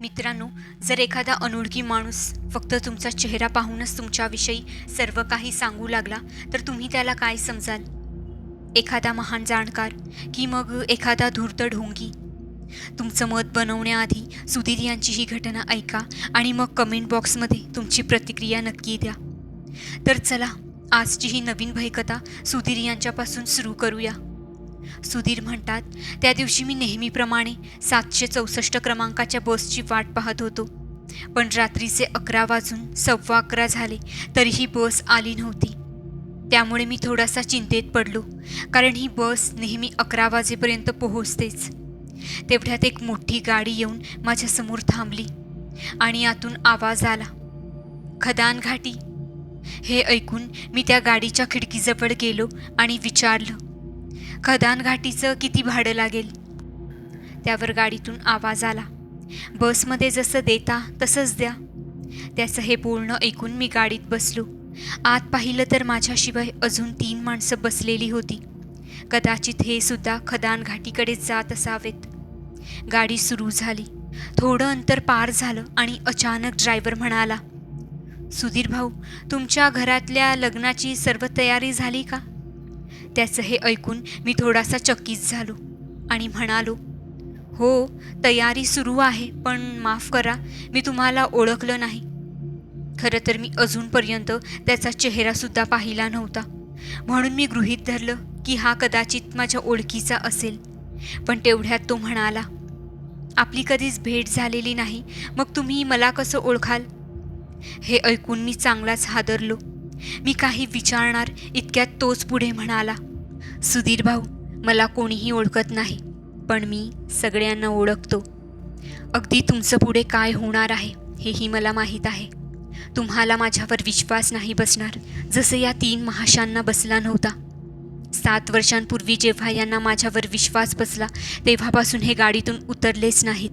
मित्रांनो जर एखादा अनोळखी माणूस फक्त तुमचा चेहरा पाहूनच तुमच्याविषयी सर्व काही सांगू लागला तर तुम्ही त्याला काय समजाल? एखादा महान जाणकार की मग एखादा धूर्त ढोंगी? तुमचं मत बनवण्याआधी सुधीर यांची ही घटना ऐका आणि मग कमेंट बॉक्समध्ये तुमची प्रतिक्रिया नक्की द्या. तर चला आजची ही नवीन भयकथा सुधीर यांच्यापासून सुरू करूया. सुधीर म्हणतात त्या दिवशी मी नेहमीप्रमाणे सातशे चौसष्ट क्रमांकाच्या बसची वाट पाहत होतो. पण रात्रीचे अकरा वाजून सव्वा अकरा झाले तरीही बस आली नव्हती. त्यामुळे मी थोडासा चिंतेत पडलो कारण ही बस नेहमी अकरा वाजेपर्यंत पोहोचतेच. तेवढ्यात एक मोठी गाडी येऊन माझ्यासमोर थांबली आणि आतून आवाज आला खदान घाटी. हे ऐकून मी त्या गाडीच्या खिडकीजवळ गेलो आणि विचारलं खदान घाटीचं किती भाडं लागेल? त्यावर गाडीतून आवाज आला. बसमध्ये जसं देता तसंच द्या. त्याचं हे बोलणं ऐकून मी गाडीत बसलो. आत पाहिलं तर माझ्याशिवाय अजून तीन माणसं बसलेली होती. कदाचित हे सुद्धा खदान घाटीकडे जात असावेत. गाडी सुरू झाली. थोडं अंतर पार झालं आणि अचानक ड्रायव्हर म्हणाला सुधीर भाऊ तुमच्या घरातल्या लग्नाची सर्व तयारी झाली का? त्याचं हे ऐकून मी थोडासा चकित झालो आणि म्हणालो हो तयारी सुरू आहे पण माफ करा मी तुम्हाला ओळखलं नाही. खरं तर मी अजूनपर्यंत त्याचा चेहरासुद्धा पाहिला नव्हता. म्हणून मी गृहीत धरलं की हा कदाचित माझ्या ओळखीचा असेल. पण तेवढ्यात तो म्हणाला आपली कधीच भेट झालेली नाही मग तुम्ही मला कसं ओळखाल? हे ऐकून मी चांगलाच हादरलो. मी काही विचारणार इतक्यात तोच पुढे म्हणाला सुधीर भाऊ मला कोणीही ओळखत नाही पण मी सगळ्यांना ओळखतो. अगदी तुमचं पुढे काय होणार आहे हेही मला माहीत आहे. तुम्हाला माझ्यावर विश्वास नाही बसणार जसं या तीन महाशांना बसला नव्हता. सात वर्षांपूर्वी जेव्हा यांना माझ्यावर विश्वास बसला तेव्हापासून हे गाडीतून उतरलेच नाहीत.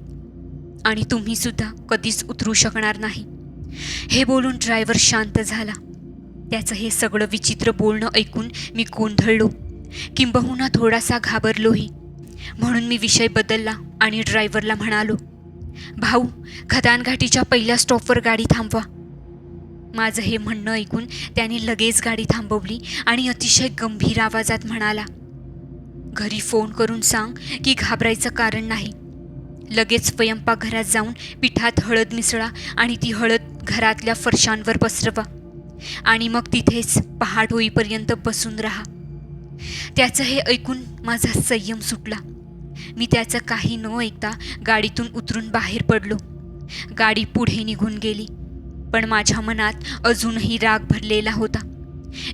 आणि तुम्हीसुद्धा कधीच उतरू शकणार नाही. हे बोलून ड्रायव्हर शांत झाला. त्याचं हे सगळं विचित्र बोलणं ऐकून मी गोंधळलो. किंबहुना थोडासा घाबरलोही म्हणून मी विषय बदलला आणि ड्रायव्हरला म्हणालो भाऊ खदानघाटीच्या पहिल्या स्टॉपवर गाडी थांबवा. माझं हे म्हणणं ऐकून त्याने लगेच गाडी थांबवली आणि अतिशय गंभीर आवाजात म्हणाला घरी फोन करून सांग की घाबरायचं कारण नाही. लगेच स्वयंपाकघरात जाऊन पिठात हळद मिसळा आणि ती हळद घरातल्या फरशांवर पसरवा. आणि मग तिथेच पहाट होईपर्यंत बसून राहा. त्याचं हे ऐकून माझा संयम सुटला. मी त्याचं काही न ऐकता गाडीतून उतरून बाहेर पडलो. गाडी पुढे निघून गेली. पण माझ्या मनात अजूनही राग भरलेला होता.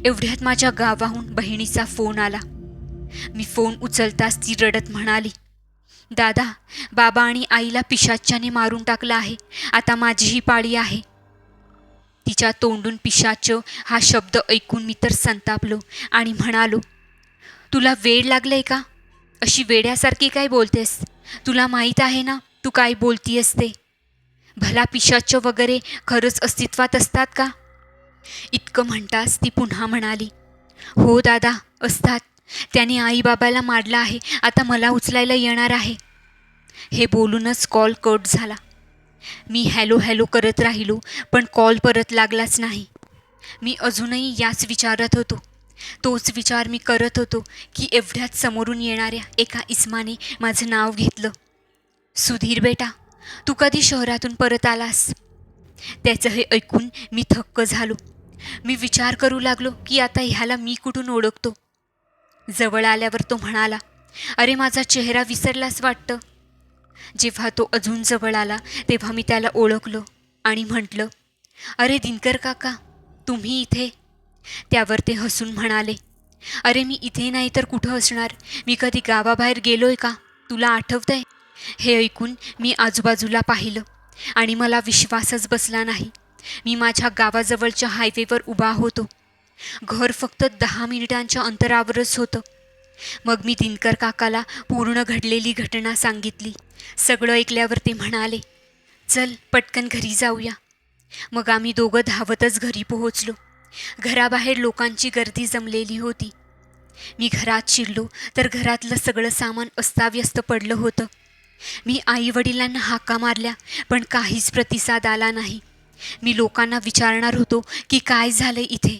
एवढ्यात माझ्या गावाहून बहिणीचा फोन आला. मी फोन उचलताच ती रडत म्हणाली दादा बाबा आणि आईला पिशाच्याने मारून टाकलं आहे. आता माझीही पाळी आहे. तिच्या तोंडून पिशाच हा शब्द ऐकून मी तर संतापलो आणि म्हणालो तुला वेळ लागलंय का? अशी वेड्यासारखी काय बोलतेस? तुला माहीत आहे ना तू काय बोलतीयस ते? भला पिशाच वगैरे खरंच अस्तित्वात असतात का? इतकं म्हणताच ती पुन्हा म्हणाली हो दादा असतात. त्याने आईबाबाला मारलं आहे. आता मला उचलायला येणार आहे. हे बोलूनच कॉल कट झाला. मी हॅलो हॅलो करत राहिलो पण कॉल परत लागलाच नाही. मी अजूनही याच विचारत होतो. तोच विचार मी करत होतो की एवढ्याच समोरून येणाऱ्या एका इस्माने माझं नाव घेतलं. सुधीर बेटा तू कधी शहरातून परत आलास? त्याचं हे ऐकून मी थक्क झालो. मी विचार करू लागलो की आता ह्याला मी कुठून ओळखतो? जवळ आल्यावर तो म्हणाला अरे माझा चेहरा विसरलाच वाटतं. जेव्हा तो अजून जवळ आला तेव्हा मी त्याला ओळखलो आणि म्हटलं अरे दिनकर काका तुम्ही इथे? त्यावर ते हसून म्हणाले अरे मी इथे नाही तर कुठं असणार? मी कधी गावाबाहेर गेलोय का? तुला आठवतंय? हे ऐकून मी आजूबाजूला पाहिलं आणि मला विश्वासच बसला नाही. मी माझ्या गावाजवळच्या हायवेवर उभा होतो. घर फक्त दहा मिनिटांच्या अंतरावरच होतं. मग मी दिनकर काकाला पूर्ण घडलेली घटना सांगितली. सगळं ऐकल्यावर ते म्हणाले चल पटकन घरी जाऊया. मग आम्ही दोघं धावतच घरी पोहोचलो. घराबाहेर लोकांची गर्दी जमलेली होती. मी घरात शिरलो तर घरातलं सगळं सामान अस्ताव्यस्त पडलं होतं. मी आई वडिलांना हाका मारल्या पण काहीच प्रतिसाद आला नाही. मी लोकांना विचारणार होतो की काय झालं इथे?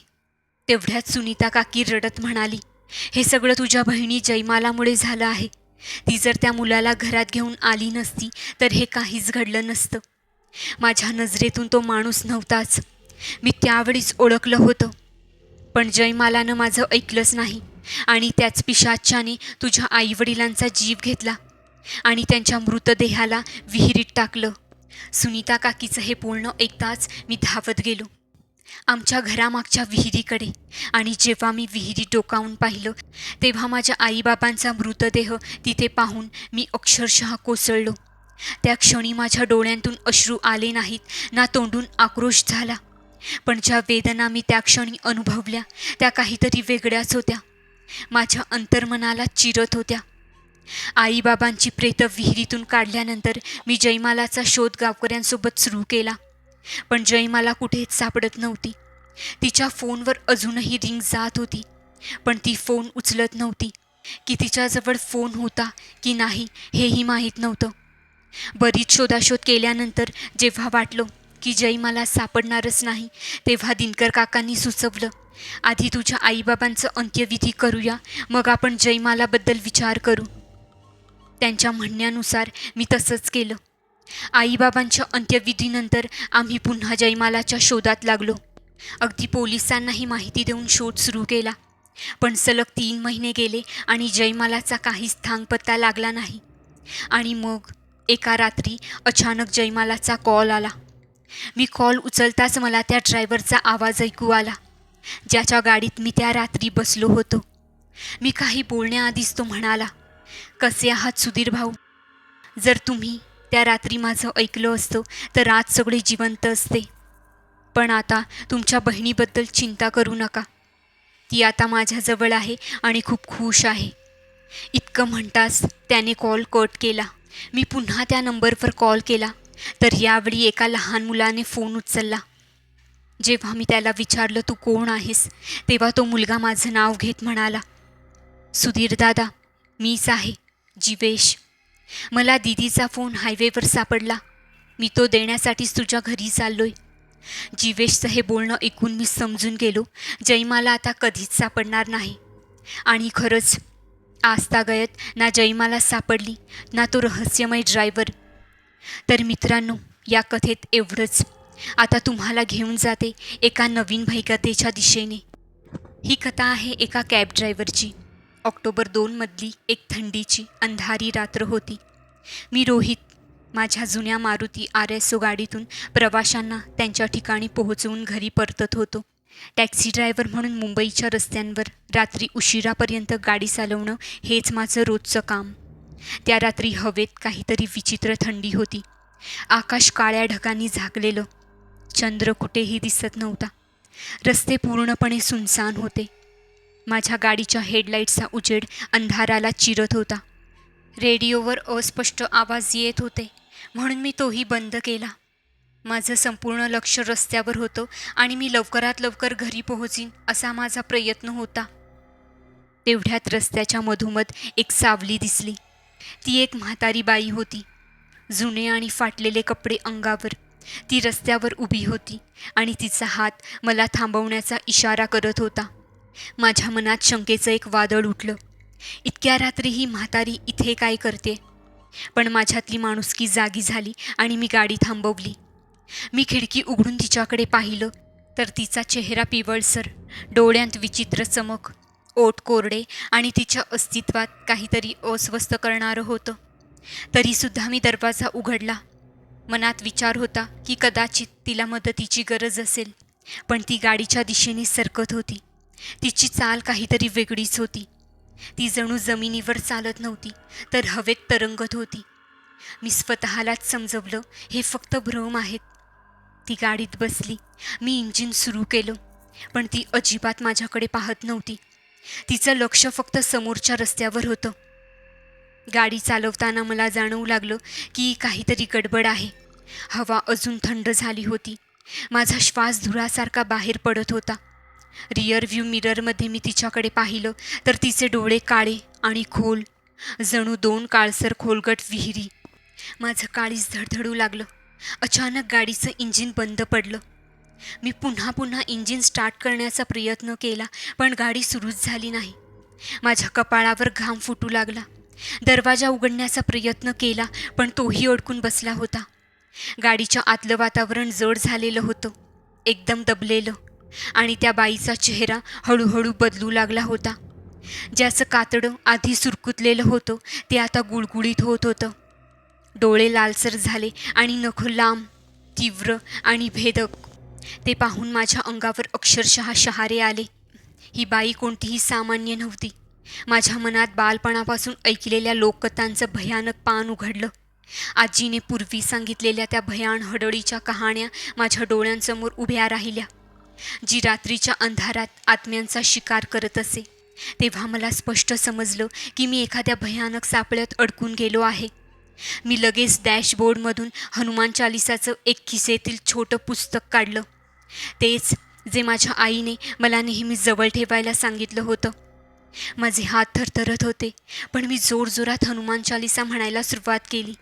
तेवढ्यात सुनीता काकी रडत म्हणाली हे सगळं तुझ्या बहिणी जयमालामुळे झालं आहे. ती जर त्या मुलाला घरात घेऊन आली नसती तर हे काहीच घडलं नसतं. माझ्या नजरेतून तो माणूस नव्हताच. मी त्यावेळीच ओळखलं होतं. पण जयमालानं माझं ऐकलंच नाही आणि त्याच पिशाच्याने तुझ्या आईवडिलांचा जीव घेतला आणि त्यांच्या मृतदेहाला विहिरीत टाकलं. सुनीता काकीचं हे बोलणं ऐकताच मी धावत गेलो. आमच्या घरामागच्या विहिरीकडे. आणि जेव्हा मी विहिरी डोकावून पाहिलं तेव्हा माझ्या आईबाबांचा मृतदेह तिथे पाहून मी अक्षरशः कोसळलो. त्या क्षणी माझ्या डोळ्यांतून अश्रू आले नाहीत ना तोंडून आक्रोश झाला. पण ज्या वेदना मी त्या क्षणी अनुभवल्या त्या काहीतरी वेगळ्याच होत्या. माझ्या अंतर्मनाला चिरत होत्या. आईबाबांची प्रेत विहिरीतून काढल्यानंतर मी जयमालाचा शोध गावकऱ्यांसोबत सुरू केला. पण जय मला कुठेच सापडत नव्हती. तिच्या फोनवर अजूनही रिंग जात होती पण ती फोन उचलत नव्हती की तिच्याजवळ फोन होता की नाही हेही माहीत नव्हतं. बरीच शोधाशोध केल्यानंतर जेव्हा वाटलं की जय मला सापडणारच नाही तेव्हा दिनकर काकांनी सुचवलं आधी तुझ्या आईबाबांचं अंत्यविधी करूया मग आपण जयमालाबद्दल विचार करू. त्यांच्या म्हणण्यानुसार मी तसंच केलं. आईबाबांच्या अंत्यविधीनंतर आम्ही पुन्हा जयमालाच्या शोधात लागलो. अगदी पोलिसांनाही माहिती देऊन शोध सुरू केला. पण सलग तीन महिने गेले आणि जयमालाचा काहीच थांगपत्ता लागला नाही. आणि मग एका रात्री अचानक जयमालाचा कॉल आला. मी कॉल उचलताच मला त्या ड्रायव्हरचा आवाज ऐकू आला. ज्याच्या गाडीत मी त्या रात्री बसलो होतो. मी काही बोलण्याआधीच तो म्हणाला कसे आहात सुधीर भाऊ? जर तुम्ही त्या रात्री माझं ऐकलं असतं तर आज सगळे जिवंत असते. पण आता तुमच्या बहिणीबद्दल चिंता करू नका. ती आता माझ्याजवळ आहे आणि खूप खुश आहे. इतकं म्हणताच त्याने कॉल कट केला. मी पुन्हा त्या नंबरवर कॉल केला तर यावेळी एका लहान मुलाने फोन उचलला. जेव्हा मी त्याला विचारलं तू कोण आहेस? तेव्हा तो मुलगा माझं नाव घेत म्हणाला सुधीर दादा मीच आहे जीवेश. मला दिदीचा फोन हायवेवर सापडला. मी तो देण्यासाठीच तुझ्या घरी चाललोय. जीवेशचं हे बोलणं ऐकून मी समजून गेलो. जयमाला आता कधीच सापडणार नाही. आणि खरंच आजतागयत ना जयमाला सापडली ना तो रहस्यमय ड्रायव्हर तर मित्रांनो या कथेत एवढंच. आता तुम्हाला घेऊन जाते एका नवीन भैकतेच्या दिशेने. ही कथा आहे एका कॅब ड्रायव्हरची ऑक्टोबर दोनमधली एक थंडीची अंधारी रात्र होती. मी रोहित माझ्या जुन्या मारुती आर एस ओ गाडीतून प्रवाशांना त्यांच्या ठिकाणी पोहोचवून घरी परतत होतो. टॅक्सी ड्रायव्हर म्हणून मुंबईच्या रस्त्यांवर रात्री उशिरापर्यंत गाडी चालवणं हेच माझं रोजचं काम. त्या रात्री हवेत काहीतरी विचित्र थंडी होती. आकाश काळ्या ढगांनी झाकलेलं. चंद्र कुठेही दिसत नव्हता. रस्ते पूर्णपणे सुनसान होते. माझ्या गाडीच्या हेडलाईटचा उजेड अंधाराला चिरत होता. रेडिओवर अस्पष्ट आवाज येत होते म्हणून मी तोही बंद केला. माझं संपूर्ण लक्ष रस्त्यावर होतं आणि मी लवकरात लवकर घरी पोहोचीन असा माझा प्रयत्न होता. तेवढ्यात रस्त्याच्या मधोमध एक सावली दिसली. ती एक म्हातारी बाई होती. जुने आणि फाटलेले कपडे अंगावर. ती रस्त्यावर उभी होती आणि तिचा हात मला थांबवण्याचा इशारा करत होता. माझ्या मनात शंकेचं एक वादळ उठलं. इतक्या रात्री ही म्हातारी इथे काय करते? पण माझ्यातली माणुसकी जागी झाली आणि मी गाडी थांबवली. मी खिडकी उघडून तिच्याकडे पाहिलं तर तिचा चेहरा पिवळसर डोळ्यांत विचित्र चमक ओठ कोरडे आणि तिच्या अस्तित्वात काहीतरी अस्वस्थ करणारं होतं. तरीसुद्धा मी दरवाजा उघडला. मनात विचार होता की कदाचित तिला मदतीची गरज असेल पण ती गाडीच्या दिशेने सरकत होती. तिची चाल काहीतरी वेगळीच होती. ती जणू जमिनीवर चालत नव्हती तर हवेत तरंगत होती. मी स्वतःलाच समजवलं हे फक्त भ्रम आहेत. ती गाडीत बसली मी इंजिन सुरू केलं पण ती अजिबात माझ्याकडे पाहत नव्हती. तिचं लक्ष फक्त समोरच्या रस्त्यावर होतं. गाडी चालवताना मला जाणवू लागलं की काहीतरी गडबड आहे. हवा अजून थंड झाली होती. माझा श्वास धुरासारखा बाहेर पडत होता. रिअरव्ह्यू मिररमध्ये मी तिच्याकडे पाहिलं तर तिचे डोळे काळे आणि खोल. जणू दोन काळसर खोलगट विहिरी. माझं काळीच धडधडू लागलं. अचानक गाडीचं इंजिन बंद पडलं. मी पुन्हा पुन्हा इंजिन स्टार्ट करण्याचा प्रयत्न केला पण गाडी सुरूच झाली नाही. माझ्या कपाळावर घाम फुटू लागला. दरवाजा उघडण्याचा प्रयत्न केला पण तोही अडकून बसला होता. गाडीच्या आतलं वातावरण जड झालेलं होतं. एकदम दबलेलं. आणि त्या बाईचा चेहरा हळूहळू बदलू लागला होता. ज्याचं कातडं आधी सुरकुतलेलं होतं ते आता गुळगुळीत होत होतं. डोळे लालसर झाले आणि नख लांब तीव्र आणि भेदक. ते पाहून माझ्या अंगावर अक्षरशः शहारे आले. ही बाई कोणतीही सामान्य नव्हती. माझ्या मनात बालपणापासून ऐकलेल्या लोककथांचं भयानक पान उघडलं. आजीने पूर्वी सांगितलेल्या त्या भयान हडळीच्या कहाण्या माझ्या डोळ्यांसमोर उभ्या राहिल्या. जी रात्रीच्या अंधारात आत्म्यांचा शिकार करत असे. तेव्हा मला स्पष्ट समजलं की मी एखाद्या भयानक सापळ्यात अडकून गेलो आहे. मी लगेच डॅशबोर्डमधून हनुमान चालिसाचं एक खिसेतील छोटं पुस्तक काढलं. तेच जे माझ्या आईने मला नेहमी जवळ ठेवायला सांगितलं होतं. माझे हात थरथरत होते पण मी जोरजोरात हनुमान चालिसा म्हणायला सुरुवात केली.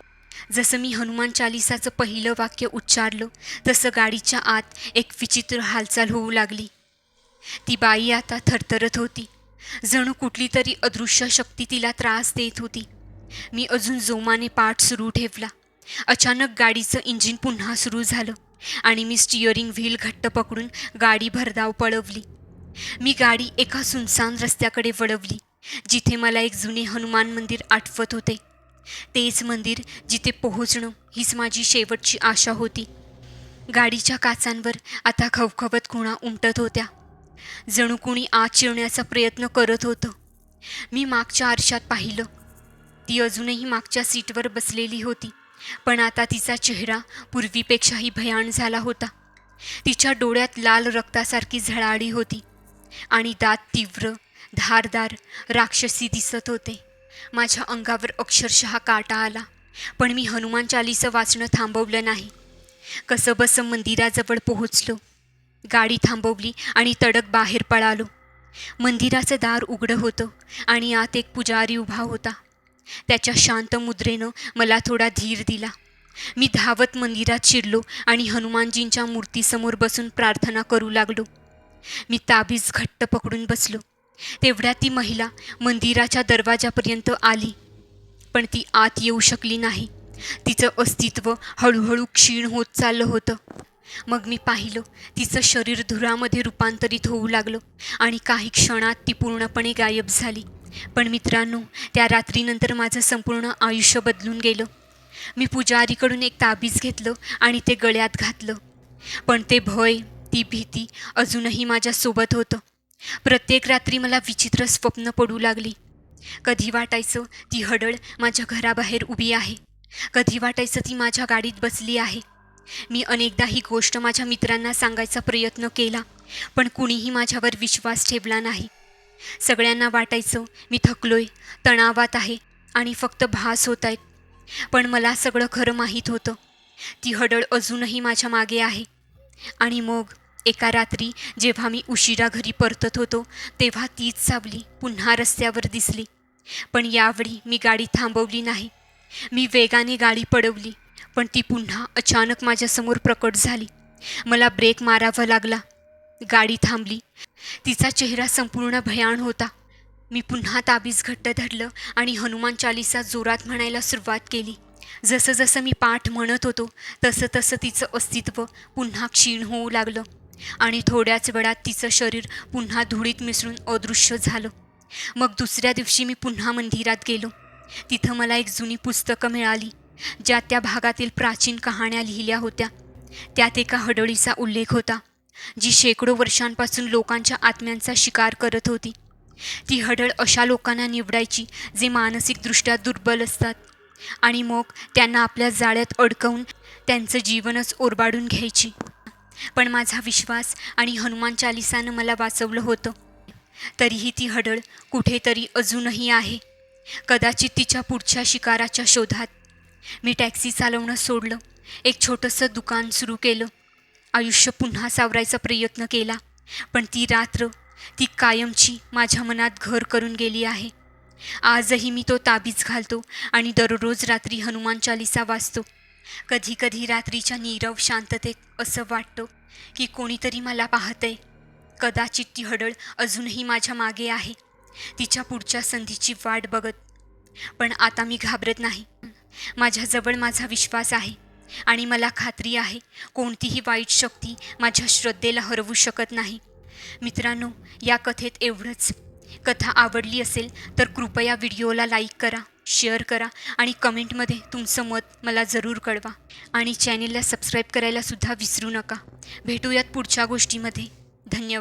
जसं मी हनुमान चालिसाचं पहिलं वाक्य उच्चारलं तसं गाडीच्या आत एक विचित्र हालचाल होऊ लागली. ती बाई आता थरथरत होती. जणू कुठली तरी अदृश्य शक्ती तिला त्रास देत होती. मी अजून जोमाने पाठ सुरू ठेवला. अचानक गाडीचं इंजिन पुन्हा सुरू झालं आणि मी स्टिअरिंग व्हील घट्ट पकडून गाडी भरधाव पळवली. मी गाडी एका सुनसान रस्त्याकडे वळवली जिथे मला एक जुने हनुमान मंदिर आठवत होते. तेच मंदिर जिथे पोहोचणं हीच माझी शेवटची आशा होती. गाडीच्या काचांवर आता खवखवत खुणा उमटत होत्या. जणू कुणी आत शिरण्याचा प्रयत्न करत होतं. मी मागच्या आरशात पाहिलं. ती अजूनही मागच्या सीटवर बसलेली होती पण आता तिचा चेहरा पूर्वीपेक्षाही भयान झाला होता. तिच्या डोळ्यात लाल रक्तासारखी झळाळी होती आणि दात तीव्र धारदार राक्षसी दिसत होते. माझ्या अंगावर अक्षरशः काटा आला पण मी हनुमान चालीचं वाचणं थांबवलं नाही. कसंबसं मंदिराजवळ पोहोचलो. गाडी थांबवली आणि तडक बाहेर पळालो. मंदिराचं दार उघडं होतं आणि आत एक पुजारी उभा होता. त्याच्या शांत मुद्रेनं मला थोडा धीर दिला. मी धावत मंदिरात शिरलो आणि हनुमानजींच्या मूर्तीसमोर बसून प्रार्थना करू लागलो. मी ताबीज घट्ट पकडून बसलो. तेवढ्या ती महिला मंदिराच्या दरवाजापर्यंत आली. पण ती आत येऊ शकली नाही. तिचं अस्तित्व हळूहळू क्षीण होत चाललं होतं. मग मी पाहिलं तिचं शरीर धुरामध्ये रूपांतरित होऊ लागलं आणि काही क्षणात ती पूर्णपणे गायब झाली. पण मित्रांनो त्या रात्रीनंतर माझं संपूर्ण आयुष्य बदलून गेलं. मी पुजारीकडून एक ताबीज घेतलं आणि ते गळ्यात घातलं. पण ते भय ती भीती अजूनही माझ्यासोबत होतं. प्रत्येक रात्री मला विचित्र स्वप्न पडू लागली. कधी वाटायचं ती हडळ माझ्या घराबाहेर उभी आहे. कधी वाटायचं ती माझ्या गाडीत बसली आहे. मी अनेकदा ही गोष्ट माझ्या मित्रांना सांगायचा प्रयत्न केला पण कुणीही माझ्यावर विश्वास ठेवला नाही. सगळ्यांना वाटायचं मी थकलोय तणावात आहे आणि फक्त भास होत आहेत पण मला सगळं खरं माहीत होतं. ती हडळ अजूनही माझ्या मागे आहे. आणि मग एका रात्री जेव्हा मी उशिरा घरी परतत होतो तेव्हा तीच सावली पुन्हा रस्त्यावर दिसली. पण यावेळी मी गाडी थांबवली नाही. मी वेगाने गाडी पडवली पण ती पुन्हा अचानक माझ्यासमोर प्रकट झाली. मला ब्रेक मारावा लागला. गाडी थांबली. तिचा चेहरा संपूर्ण भयान होता. मी पुन्हा ताबीज घट्ट धरलं आणि हनुमान चालिसा जोरात म्हणायला सुरुवात केली. जसं जसं मी पाठ म्हणत होतो तसं तसं तिचं अस्तित्व पुन्हा क्षीण होऊ लागलं. आणि थोड्याच वेळात तिचं शरीर पुन्हा धुळीत मिसळून अदृश्य झालं. मग दुसऱ्या दिवशी मी पुन्हा मंदिरात गेलो. तिथं मला एक जुनी पुस्तकं मिळाली ज्यात त्या भागातील प्राचीन कहाण्या लिहिल्या होत्या. त्यात एका हडळीचा उल्लेख होता जी शेकडो वर्षांपासून लोकांच्या आत्म्यांचा शिकार करत होती. ती हडळ अशा लोकांना निवडायची जे मानसिकदृष्ट्या दुर्बल असतात आणि मग त्यांना आपल्या जाळ्यात अडकवून त्यांचं जीवनच ओरबाडून घ्यायची. पण माझा विश्वास आणि हनुमान चालिसानं मला वाचवलं होतं. तरीही ती हडळ कुठेतरी अजूनही आहे. कदाचित तिच्या पुढच्या शिकाराच्या शोधात. मी टॅक्सी चालवणं सोडलं. एक छोटंसं दुकान सुरू केलं. आयुष्य पुन्हा सावरायचा प्रयत्न केला. पण ती रात्र ती कायमची माझ्या मनात घर करून गेली आहे. आजही मी तो ताबीज घालतो आणि दररोज रात्री हनुमान चालिसा वाचतो. कधी कधी रात्रीच्या नीरव शांततेत असं वाटतं की कोणीतरी मला पाहतंय. कदाचित ती हडळ अजूनही माझ्या मागे आहे. तिच्या पुढच्या संधीची वाट बघत. पण आता मी घाबरत नाही. माझ्याजवळ माझा विश्वास आहे आणि मला खात्री आहे कोणतीही वाईट शक्ती माझ्या श्रद्धेला हरवू शकत नाही. मित्रांनो या कथेत एवढंच. कथा आवडली असेल तर कृपया व्हिडिओला लाईक करा. शेअर करा आणि कमेंटमध्ये तुमचं मत मला जरूर कळवा. आणि चॅनेलला सबस्क्राईब करायला सुद्धा विसरू नका. भेटूयात पुढच्या गोष्टीमध्ये. धन्यवाद.